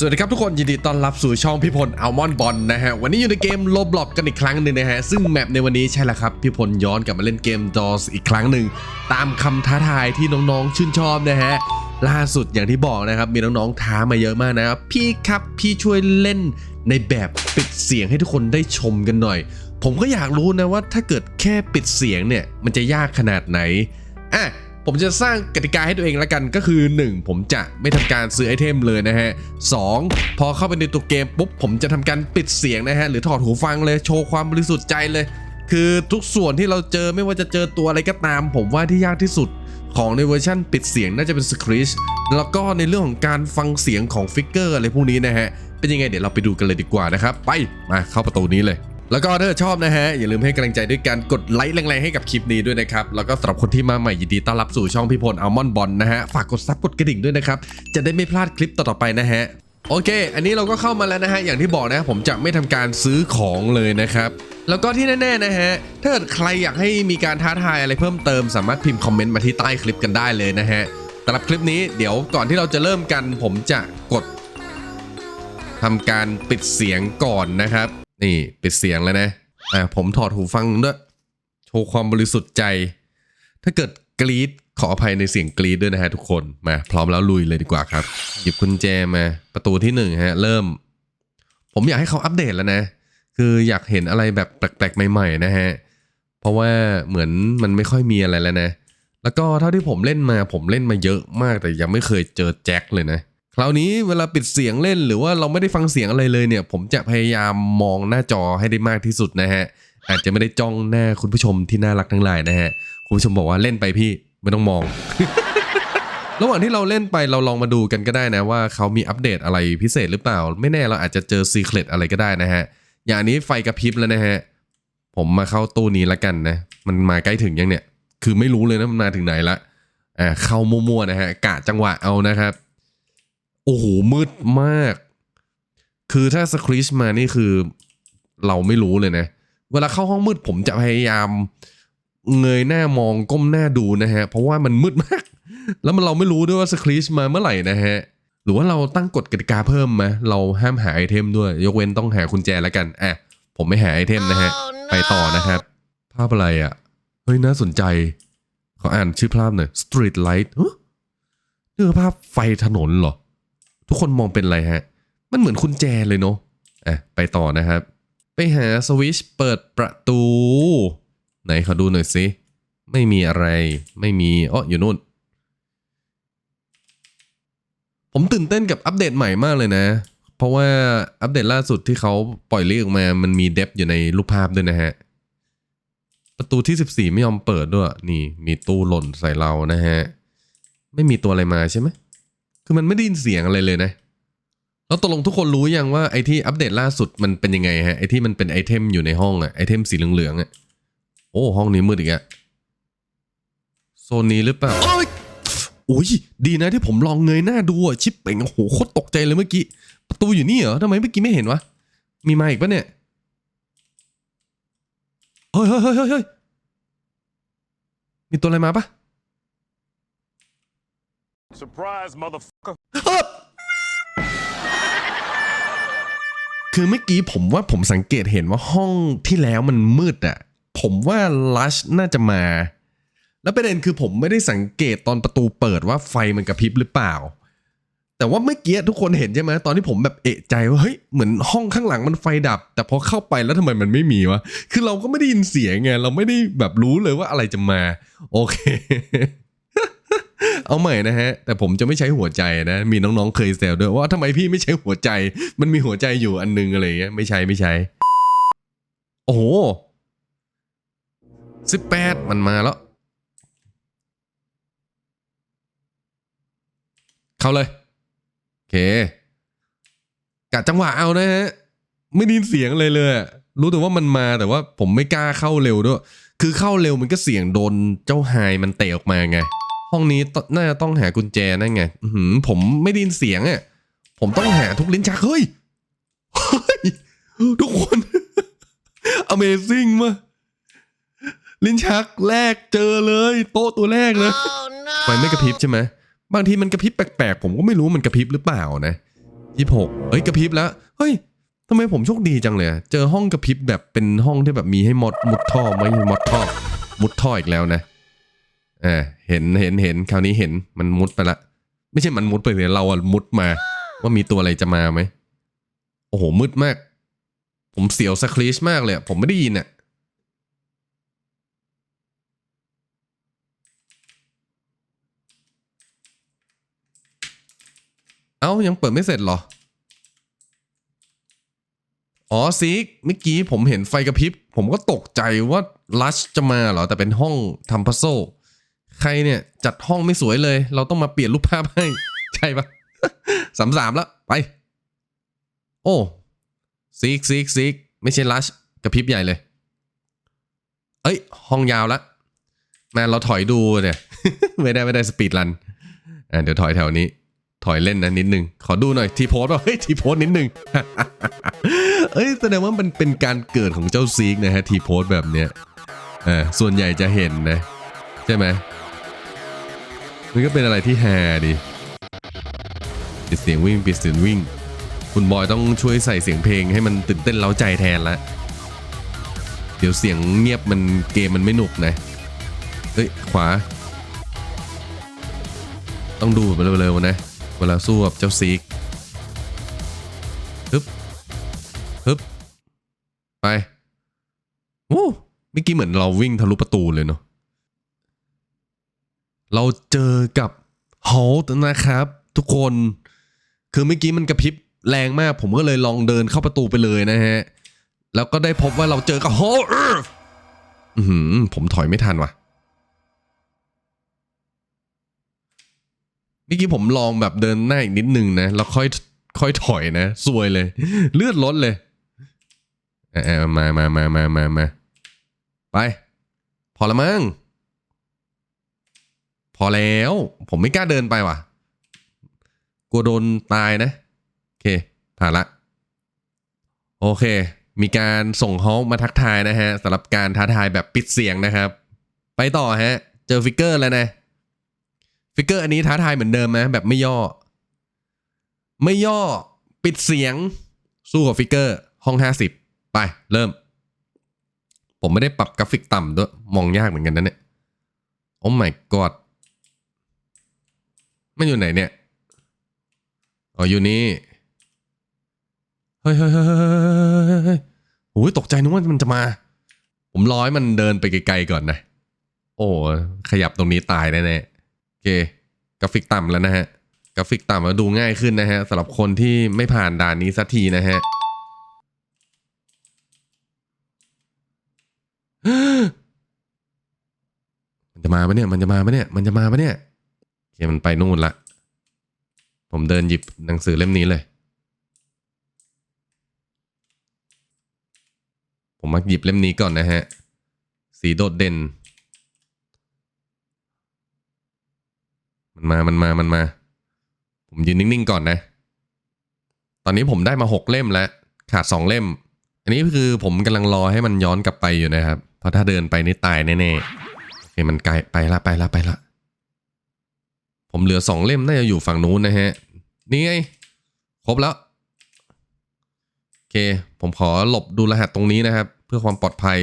สวัสดีครับทุกคนยินดีต้อนรับสู่ช่องพี่พลอัลมอนบอลนะฮะวันนี้อยู่ในเกมโลบล็อกกันอีกครั้งหนึ่งนะฮะซึ่งแมปในวันนี้ใช่แล้วครับพี่พลย้อนกลับมาเล่นเกม DOS อีกครั้งหนึ่งตามคำท้าทายที่น้องๆชื่นชอบนะฮะล่าสุดอย่างที่บอกนะครับมีน้องๆท้ามาเยอะมากนะครับพี่ครับพี่ช่วยเล่นในแบบปิดเสียงให้ทุกคนได้ชมกันหน่อย ผมก็อยากรู้นะว่าถ้าเกิดแค่ปิดเสียงเนี่ยมันจะยากขนาดไหนอะ ผมจะสร้างกติกาให้ตัวเองละกันก็คือ 1 ผมจะไม่ทำการซื้อไอเทมเลยนะฮะ2พอเข้าไปในตัวเกมปุ๊บผมจะทำการปิดเสียงนะฮะหรือถอดหูฟังเลยโชว์ความบริสุทธิ์ใจเลย คือทุกส่วนที่เราเจอไม่ว่าจะเจอตัวอะไรก็ตาม ผมว่าที่ยากที่สุดของในเวอร์ชันปิดเสียงน่าจะเป็นสคริชแล้วก็ในเรื่องของการฟังเสียงของฟิกเกอร์อะไรพวกนี้นะฮะเป็นยังไงเดี๋ยวเราไปดูกันเลยดีกว่านะครับ ไปมาเข้าประตูนี้เลย แล้วก็ถ้าชอบนะฮะ อย่าลืมให้กำลังใจด้วยการกดไลค์แรงๆให้กับคลิปนี้ด้วยนะครับ แล้วก็สำหรับคนที่มาใหม่ยินดีต้อนรับสู่ช่องพี่พลอัลมอนบอลนะฮะ ฝากกดซับกดกระดิ่งด้วยนะครับ จะได้ไม่พลาดคลิปต่อๆไปนะฮะโอเค อันนี้เราก็เข้ามาแล้วนะฮะ อย่างที่บอกนะ ผมจะไม่ทำการซื้อของเลยนะครับ แล้วก็ที่แน่ๆนะฮะ ถ้าเกิดใครอยากให้มีการท้าทายอะไรเพิ่มเติม สามารถพิมพ์คอมเมนต์มาที่ใต้คลิปกันได้เลยนะฮะสำหรับคลิปนี้เดี๋ยวก่อนที่เราจะเริ่มกัน ผมจะกดทำการปิดเสียงก่อนนะครับ นี่ปิดเสียงแล้วนะอ่าผมถอดหูฟังด้วยโชว์ความบริสุทธิ์ใจ ถ้าเกิดกรีดขออภัยในเสียงกรีดด้วยนะฮะทุกคนมาพร้อมแล้วลุยเลยดีกว่าครับ หยิบกุญแจมาประตูที่หนึ่งฮะ เริ่ม ผมอยากให้เขาอัปเดตแล้วนะ คืออยากเห็นอะไรแบบแปลกๆใหม่ๆนะฮะ เพราะว่าเหมือนมันไม่ค่อยมีอะไรแล้วนะ แล้วก็เท่าที่ผมเล่นมาผมเล่นมาเยอะมากแต่ยังไม่เคยเจอแจ็คเลยนะ คราวนี้เวลาปิดเสียงเล่นหรือว่าเราไม่ได้ฟังเสียงอะไรเลยเนี่ย ผมจะพยายามมองหน้าจอให้ได้มากที่สุดนะฮะ อาจจะไม่ได้จ้องหน้าคุณผู้ชมที่น่ารักทั้งหลายนะฮะ คุณผู้ชมบอกว่าเล่นไปพี่ไม่ต้องมอง ระหว่างที่เราเล่นไปเราลองมาดูกันก็ได้นะว่าเขามีอัปเดตอะไรพิเศษหรือเปล่า ไม่แน่เราอาจจะเจอซีเครตอะไรก็ได้นะฮะ อย่างนี้ไฟกระพริบแล้วนะฮะ ผมมาเข้าตู้นี้ละกันนะ มันมาใกล้ถึงยังเนี่ย คือไม่รู้เลยนะมันมาถึงไหนละ อ่าเข้ามั่วๆนะฮะกะจังหวะเอานะครับ โอ้โหมืดมาก คือถ้าสคริชมานี่คือ เราไม่รู้เลยนะ เวลาเข้าห้องมืดผมจะพยายาม เงยหน้ามองก้มหน้าดูนะฮะ เพราะว่ามันมืดมาก แล้วมันเราไม่รู้ด้วยว่าสคริชมาเมื่อไหร่นะฮะ หรือว่าเราตั้งกฎกติกาเพิ่มไหมเราห้ามหาไอเทมด้วย ยกเว้นต้องหากุญแจแล้วกันอะผมไม่หาไอเทมนะฮะ ไปต่อนะครับ ภาพอะไรอะ เฮ้ยน่าสนใจ ขออ่านชื่อภาพหน่อย Street Light เฮ้ยนี่คือภาพไฟถนนเหรอ ทุกคนมองเป็นอะไรฮะ มันเหมือนคุณแจเลยเนาะอะไปต่อนะครับ ไปหาสวิชเปิดประตู ไหนขอดูหน่อยสิไม่มีอะไรไม่มีอ๋ออยู่นู่น ผมตื่นเต้นกับอัปเดตใหม่มากเลยนะ เพราะว่าอัปเดตล่าสุดที่เขาปล่อยเรียกออกมา มันมีเดฟอยู่ในรูปภาพด้วยนะฮะ ประตูที่ 14 ไม่ยอมเปิดด้วย นี่ มีตู้หล่นใส่เรานะฮะ ไม่มีตัวอะไรมาใช่ไหม คือมันไม่ได้ยินเสียงอะไรเลยนะ แล้วตกลงทุกคนรู้ยังว่าไอที่อัปเดตล่าสุดมันเป็นยังไงฮะไอที่มันเป็นไอเทมอยู่ในห้องอะไอเทมสีเหลืองๆอะโอ้ห้องนี้มืดอีกอะโซนนี้หรือเปล่าโอ้ยโอ้ยดีนะที่ผมลองเงยหน้าดูอะชิปเป่งโอ้โหโคตรตกใจเลยเมื่อกี้ประตูอยู่นี่เหรอทำไมเมื่อกี้ไม่เห็นวะมีมาอีกปะเนี่ยเฮ้ยเฮ้ยเฮ้ยเฮ้ยมีตัวอะไรมาปะ Surprise, motherfucker. คือเมื่อกี้ผมว่าผมสังเกตเห็นว่าห้องที่แล้วมันมืดอะผมว่าลัชน่าจะมา แล้วประเด็นคือผมไม่ได้สังเกตตอนประตูเปิดว่าไฟมันกระพริบหรือเปล่า แต่ว่าเมื่อกี้ทุกคนเห็นใช่ไหมตอนที่ผมแบบเอะใจว่าเฮ้ยเหมือนห้องข้างหลังมันไฟดับ แต่พอเข้าไปแล้วทำไมมันไม่มีวะคือเราก็ไม่ได้ยินเสียงไงเราไม่ได้แบบรู้เลยว่าอะไรจะมา โอเค เอาใหม่นะฮะ แต่ผมจะไม่ใช้หัวใจนะ มีน้องๆเคยแซวด้วยว่าทำไมพี่ไม่ใช้หัวใจ มันมีหัวใจอยู่อันนึงอะไรเงี้ยไม่ใช่ไม่ใช้ โอ้โหสิบแปดมันมาแล้ว เข้าเลย โอเคกะจังหวะเอานะฮะ ไม่ได้ยินเสียงเลยเลย รู้แต่ว่ามันมาแต่ว่าผมไม่กล้าเข้าเร็วด้วย คือเข้าเร็วมันก็เสี่ยงโดนเจ้าไฮมันเตะออกมาไง ห้องนี้ตน่าจะต้องหากุญแจนั่นไงอื้อหือผมไม่ได้ยินเสียงอะผมต้องหาทุกลิ้นชักเฮ้ยเฮ้ยทุกคน Amazing มากลิ้นชักแรกเจอเลย โต๊ะตัวแรกเลย Oh no! ไฟไม่กระพริบใช่ไหมบางทีมันกระพริบแปลกๆ ผมก็ไม่รู้มันกระพริบหรือเปล่านะยี่หกเอ้ยกระพริบแล้ว เฮ้ยทำไมผมโชคดีจังเลยอะเจอห้องกระพริบแบบเป็นห้องที่แบบมีให้มดมุดท่อไม่มดท่อ มุดท่ออีกแล้วนะ เออเห็นเห็นเห็นคราวนี้เห็นมันมุดไปละ ไม่ใช่มันมุดไปเลยเราอะมุดมา ว่ามีตัวอะไรจะมาไหมโอ้โหมืดมาก ผมเสียวสครีชมากเลยอะผมไม่ได้ยินอะเอ้ายังเปิดไม่เสร็จเหรอ อ๋อซิกเมื่อกี้ผมเห็นไฟกระพริบ ผมก็ตกใจว่าลัชจะมาเหรอ แต่เป็นห้องทำพัซโซ ใครเนี่ยจัดห้องไม่สวยเลย เราต้องมาเปลี่ยนรูปภาพให้ ใช่ปะสามสามแล้วไป โอ้ซิกซิกซิกไม่ใช่ลัชกระพริบใหญ่เลย เอ้ย ห้องยาวละแม่เราถอยดูเนี่ย ไม่ได้ไม่ได้สปีดรันอะเดี๋ยวถอยแถวนี้ ถอยเล่นนะนิดนึง ขอดูหน่อยทีโพสป่ะเฮ้ยทีโพสนิดนึงเอ้ยแสดงว่ามันเป็นการเกิดของเจ้าซีกนะฮะทีโพสแบบเนี้ยเออส่วนใหญ่จะเห็นนะ ใช่ไหม มันก็เป็นอะไรที่แฮดีปิดเสียงวิ่งปิดเสียงวิ่ง คุณบอยต้องช่วยใส่เสียงเพลงให้มันตื่นเต้นเล้าใจแทนละเดี๋ยวเสียงเงียบมันเกมมันไม่หนุกนะเฮ้ยขวา ต้องดูแบบเร็วๆนะ เวลาสู้กับเจ้าซีกฮึบฮึบไปโอ้เมื่อกี้เหมือนเราวิ่งทะลุประตูเลยเนาะ เราเจอกับฮอลต์นะครับ ทุกคนคือเมื่อกี้มันกระพริบแรงมาก ผมก็เลยลองเดินเข้าประตูไปเลยนะฮะ แล้วก็ได้พบว่าเราเจอกับฮอลต์ผมถอยไม่ทันว่ะเมื่อกี้ผมลองแบบเดินหน้าอีกนิดนึงนะ แล้วค่อยค่อยถอยนะซวยเลย เลือดลดเลยเออมามามามามามาไป พอละมั้ง พอแล้ว ผมไม่กล้าเดินไปว่ะ กลัวโดนตายนะ โอเคผ่านละ โอเค มีการส่งฮอลมาทักทายนะฮะสำหรับการท้าทายแบบปิดเสียงนะครับ ไปต่อฮะ เจอฟิกเกอร์แล้วนะ ฟิกเกอร์อันนี้ท้าทายเหมือนเดิมนะแบบไม่ย่อ ไม่ย่อปิดเสียงสู้กับฟิกเกอร์ ห้อง 50 ไปเริ่ม ผมไม่ได้ปรับกราฟิกต่ำด้วย มองยากเหมือนกันนะเนี่ย โอ้ my god มันอยู่ไหนเนี่ย อ๋ออยู่นี่เฮ้ยเฮ้ยเฮ้ยเฮ้ยเฮ้ยเฮ้ยโอ้ยตกใจนึกว่ามันจะมา ผมร้อยมันเดินไปไกลๆก่อนนะ โอ้ขยับตรงนี้ตายแน่ๆโอเค กราฟิกต่ำแล้วนะฮะ กราฟิกต่ำแล้วดูง่ายขึ้นนะฮะสำหรับคนที่ไม่ผ่านด่านนี้สักทีนะฮะมันจะมาปะเนี่ย มันจะมาปะเนี่ย มันจะมาปะเนี่ย คมันไปนู่นละ ผมเดินหยิบหนังสือเล่มนี้เลย ผมมาหยิบเล่มนี้ก่อนนะฮะ สีโดดเด่น มันมา มันมา มันมา ผมยืนนิ่งๆก่อนนะ ตอนนี้ผมได้มาหกเล่มแล้ว ขาดสองเล่ม อันนี้คือผมกำลังรอให้มันย้อนกลับไปอยู่นะครับ เพราะถ้าเดินไปนี่ตายแน่ๆ โอเค มันไกลไปละไปละไปละ ผมเหลือสองเล่มน่าจะอยู่ฝั่งนู้นนะฮะ นี่ไง ครบแล้ว โอเค ผมขอหลบดูรหัสตรงนี้นะครับ เพื่อความปลอดภัย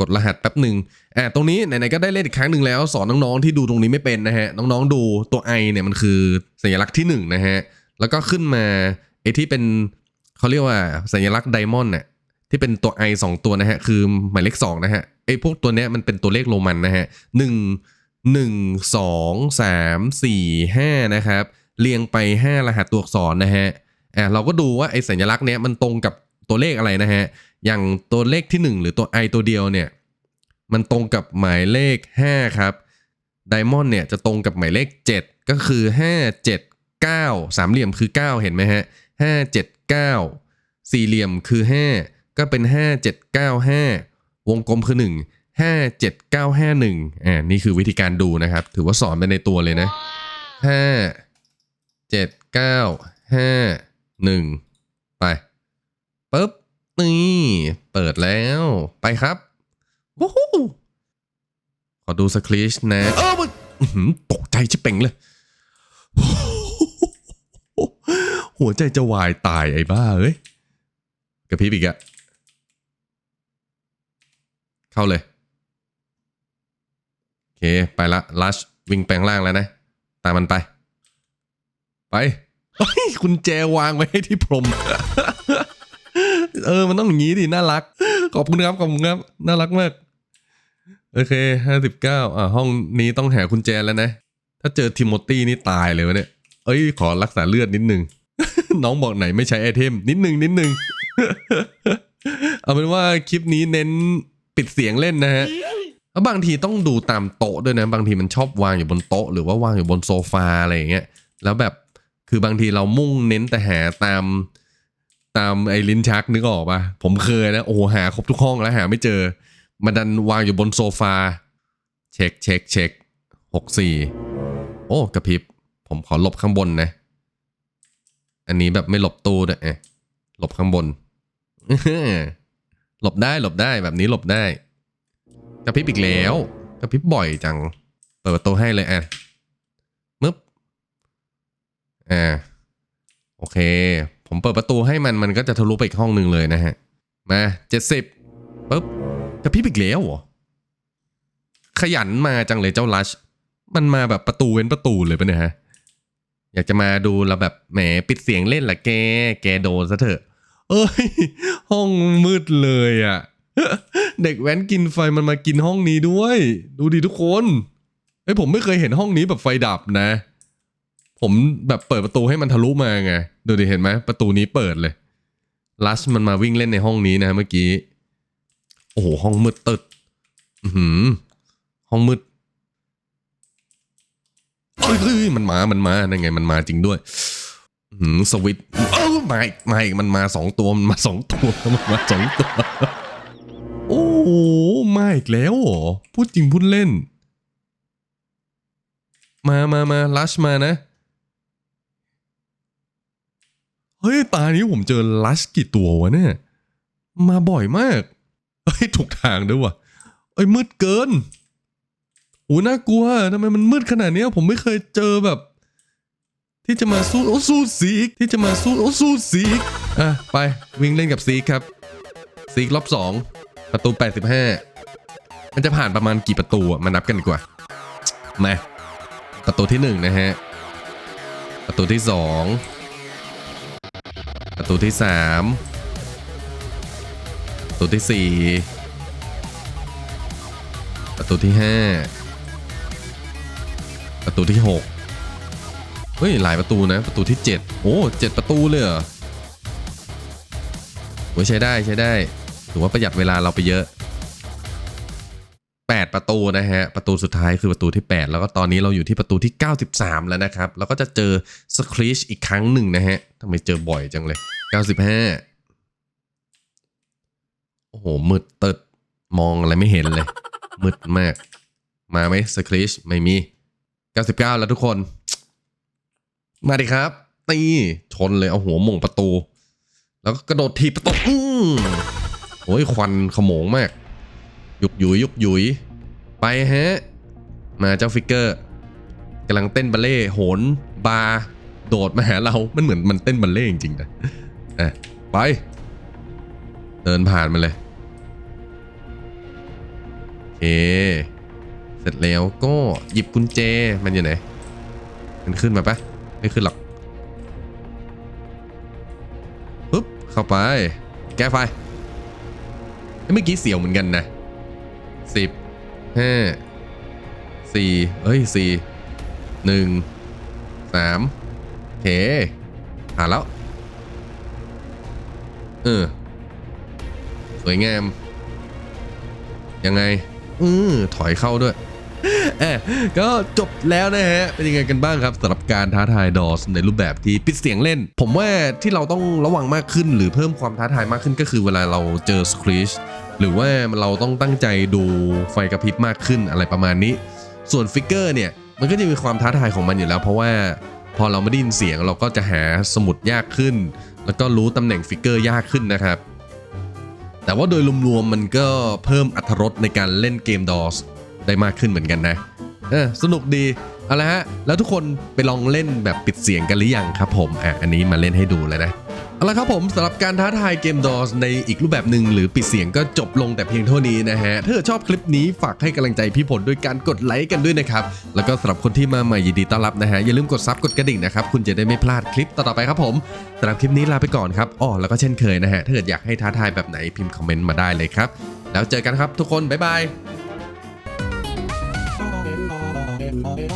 กดรหัสแป๊บหนึ่งอ่าตรงนี้ไหนๆก็ได้เล่นอีกครั้งหนึ่งแล้ว สอนน้องๆที่ดูตรงนี้ไม่เป็นนะฮะ น้องๆดูตัว I เนี่ยมันคือสัญลักษณ์ที่หนึ่งนะฮะ แล้วก็ขึ้นมาไอ้ที่เป็นเขาเรียกว่าสัญลักษณ์ไดมอนด์เนี่ยที่เป็นตัว I สองตัวนะฮะ คือหมายเลขสองนะฮะไอ้พวกตัวเนี้ยมันเป็นตัวเลขโรมันนะฮะหนึ่ง หนึ่งสองสามสี่ห้านะครับ เรียงไปห้ารหัสตัวอักษรนะฮะอ่าเราก็ดูว่าไอ้สัญลักษณ์เนี้ยมันตรงกับตัวเลขอะไรนะฮะ อย่างตัวเลขที่ 1 หรือตัว i ตัวเดียวเนี่ย มันตรงกับหมายเลข 5 ครับไดมอนด์เนี่ยจะตรงกับหมายเลข 7 ก็คือ 5 7 9 สามเหลี่ยมคือ 9 เห็นไหมฮะ 5 7 9 สี่เหลี่ยมคือ 5 ก็เป็น 5 7 9 5 วงกลมคือ 1 5 7 9 5 1อ่านี่คือวิธีการดูนะครับ ถือว่าสอนไปในตัวเลยนะ 5 7 9 5 1 ไปปุ๊บนี่เปิดแล้วไปครับวู้ฮู้ขอดูสคริชนะ เออมันตกใจชิเป่งเลย หัวใจจะวายตายไอ้บ้าเอ้ยกระพริบอีกอะเข้าเลย เคไปละลัชวิ่งแปลงล่างแล้วนะ ตามมันไป ไปเฮ้ยคุณแจวางไว้ให้ที่พรม เออ มันต้องอย่างนี้ดิ น่ารัก ขอบคุณครับ ขอบคุณครับ น่ารักมาก โอเคห้าสิบเก้าอ่าห้องนี้ต้องหาคุณแจแล้วนะ ถ้าเจอทิโมตี้นี่ตายเลยวะเนี่ย เอ้ย ขอรักษาเลือดนิดนึง น้องบอกไหนไม่ใช้ไอเทม นิดนึงนิดนึง เอาเป็นว่าคลิปนี้เน้นปิดเสียงเล่นนะฮะ แล้วบางทีต้องดูตามโต๊ะด้วยนะ บางทีมันชอบวางอยู่บนโต๊ะ หรือว่าวางอยู่บนโซฟาอะไรอย่างเงี้ยแล้วแบบคือบางทีเรามุ่งเน้นแต่หาตามตามไอ้ลิ้นชักนึกออกปะผมเคยนะโอ้โหหาครบทุกห้องแล้วหาไม่เจอ มันดันวางอยู่บนโซฟา เช็คเช็คเช็คหกสี่โอ้กระพริบ ผมขอหลบข้างบนนะ อันนี้แบบไม่หลบตู้ด้วยเอะหลบข้างบนหลบได้หลบได้แบบนี้หลบได้ กระพริบอีกแล้วกระพริบบ่อยจัง เปิดประตูให้เลยอะมึบอ่าโอเค ผมเปิดประตูให้มันมันก็จะทะลุไปอีกห้องหนึ่งเลยนะฮะ มาเจ็ดสิบปุ๊บกระพริบอีกแล้วเหรอขยันมาจังเลยเจ้าลัช มันมาแบบประตูเว้นประตูเลยปะเนี่ยฮะ อยากจะมาดูแล้วแบบแหมปิดเสียงเล่นละแก แกโดนซะเถอะ เอ้ย ห้องมืดเลยอะ เด็กแว้นกินไฟมันมากินห้องนี้ด้วย ดูดิทุกคนเฮ้ยผมไม่เคยเห็นห้องนี้แบบไฟดับนะ ผมแบบเปิดประตูให้มันทะลุมาไงดูดิเห็นไหมประตูนี้เปิดเลยลัชมันมาวิ่งเล่นในห้องนี้นะเมื่อกี้ โอ้โหห้องมืดตึดหือห้องมืดเฮ้ยมันมา มันมานั่นไง มันมาจริงด้วยหือสวิตช์เอ้ามาอีกมาอีกมันมาสองตัว มันมาสองตัว มันมาสองตัว หมาอีกแล้วเหรอ พูดจริงพูดเล่น มามามาลัชมานะ เฮ้ย ตานี้ผมเจอลัชกี่ตัววะเนี่ย มาบ่อยมาก เฮ้ย ถูกทางด้วยวะเอ้ยมืดเกินโอ้น่ากลัวทำไมมันมืดขนาดนี้ผมไม่เคยเจอแบบ ที่จะมาสู้โอ้สู้ซีกที่จะมาสู้โอ้สู้ซีกอะไปวิ่งเล่นกับซีกครับซีกรอบสอง ประตู 85 มันจะผ่านประมาณกี่ประตูอะมานับกันดีกว่ามาประตูที่หนึ่งนะฮะ ประตูที่สองประตูที่สามประตูที่สี่ประตูที่ห้าประตูที่หกเฮ้ย หลายประตูนะ ประตูที่เจ็ดโอ้เจ็ดประตูเลยเหรอโอ้ใช้ได้ใช้ได้ ถือว่าประหยัดเวลาเราไปเยอะ 8 ประตูนะฮะ ประตูสุดท้ายคือประตูที่ 8 แล้วก็ตอนนี้เราอยู่ที่ประตูที่ 93 แล้วนะครับ แล้วก็จะเจอสคริชอีกครั้งหนึ่งนะฮะทำไมเจอบ่อยจังเลย 95 โอ้โห มืดตึดมองอะไรไม่เห็นเลย มืดมาก มาไหมสคริชไม่มี 99 แล้วทุกคน มาดิครับตีชนเลยเอาหัวม่งประตู แล้วก็กระโดดทีบประตูอื้อ โอ้ยควันขโมงมาก ยุกยุยยุกยุยไปฮะ มาเจ้าฟิกเกอร์กำลังเต้นบัลเล่ต์โหน บาร์โดดมาหาเรา มันเหมือนมันเต้นบัลเล่ต์จริงๆนะอะไป เดินผ่านมาเลยโอเค เสร็จแล้วก็หยิบกุญแจมันอยู่ไหน มันขึ้นมาปะไม่ขึ้นหรอกปุ๊บเข้าไป แก้ไฟ เมื่อกี้เสียวเหมือนกันนะสิบห้าสี่เอ้ยสี่หนึ่งสามเคผ่านแล้ว เออ สวยงาม ยังไง อือถอยเข้าด้วย ก็จบแล้วนะฮะ เป็นยังไงกันบ้างครับสำหรับการท้าทายดอสในรูปแบบที่ปิดเสียงเล่น ผมว่าที่เราต้องระวังมากขึ้น หรือเพิ่มความท้าทายมากขึ้นก็คือเวลาเราเจอสคริชหรือว่าเราต้องตั้งใจดูไฟกระพริบมากขึ้นอะไรประมาณนี้ ส่วนฟิกเกอร์เนี่ยมันก็จะมีความท้าทายของมันอยู่แล้ว เพราะว่าพอเราไม่ได้ยินเสียงเราก็จะหาสมุดยากขึ้น แล้วก็รู้ตำแหน่งฟิกเกอร์ยากขึ้นนะครับ แต่ว่าโดยรวมๆมันก็เพิ่มอรรถรสในการเล่นเกม DOS ได้มากขึ้นเหมือนกันนะเออสนุกดีเอาละฮะแล้วทุกคนไปลองเล่นแบบปิดเสียงกันหรือยังครับผมอะอันนี้มาเล่นให้ดูแล้วนะเอาละครับผมสำหรับการท้าทายเกมดอสในอีกรูปแบบหนึ่งหรือปิดเสียงก็จบลงแต่เพียงเท่านี้นะฮะถ้าเกิดชอบคลิปนี้ฝากให้กำลังใจพี่ผลด้วยการกดไลค์กันด้วยนะครับ แล้วก็สำหรับคนที่มาใหม่ยินดีต้อนรับนะฮะ อย่าลืมกดซับกดกระดิ่งนะครับ คุณจะได้ไม่พลาดคลิปต่อๆไปครับผมสำหรับคลิปนี้ลาไปก่อนครับอ้อแล้วก็เช่นเคยนะฮะถ้าเกิดอยากให้ท้าทายแบบไหนพิมพ์คอมเมนต์มาได้เลยครับแล้วเจอกันครับทุกคนบ๊ายบาย Bye.